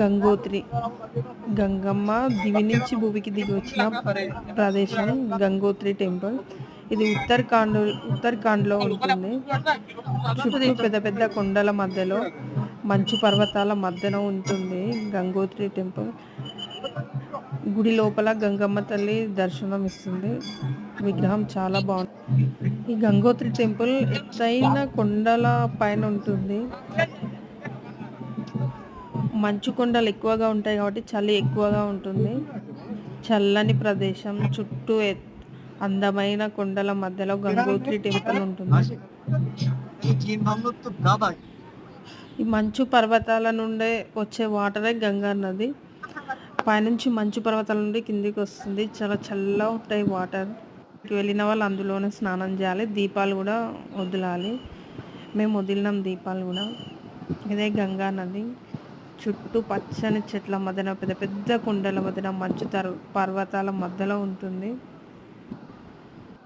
గంగోత్రి. గంగమ్మ దివి నుంచి భూమికి దిగి వచ్చిన ప్రదేశం గంగోత్రి టెంపుల్. ఇది ఉత్తరాఖండ్ ఉత్తరాఖండ్లో ఉంటుంది. చుట్టూ పెద్ద పెద్ద కొండల మధ్యలో మంచు పర్వతాల మధ్యన ఉంటుంది గంగోత్రి టెంపుల్. గుడి లోపల గంగమ్మ తల్లి దర్శనం ఇస్తుంది. విగ్రహం చాలా బాగుంది. ఈ గంగోత్రి టెంపుల్ ఎత్తైన కొండల పైన ఉంటుంది. మంచు కొండలు ఎక్కువగా ఉంటాయి కాబట్టి చలి ఎక్కువగా ఉంటుంది. చల్లని ప్రదేశం చుట్టూ అందమైన కొండల మధ్యలో గంగోత్రి టెంపుల్ ఉంటుంది. ఈ మంచు పర్వతాల నుండే వచ్చే వాటరే గంగా నది. పైనుంచి మంచు పర్వతాల నుండి కిందికి వస్తుంది. చాలా చల్లగా ఉంటాయి వాటర్. వెళ్ళిన వాళ్ళు అందులోనే స్నానం చేయాలి. దీపాలు కూడా వదలాలి. మేము వదిలినాం దీపాలు కూడా. ఇదే గంగా నది. చుట్టూ పచ్చని చెట్ల మధ్యన పెద్ద పెద్ద కొండల మధ్యన మంచు తర్ పర్వతాల మధ్యలో ఉంటుంది.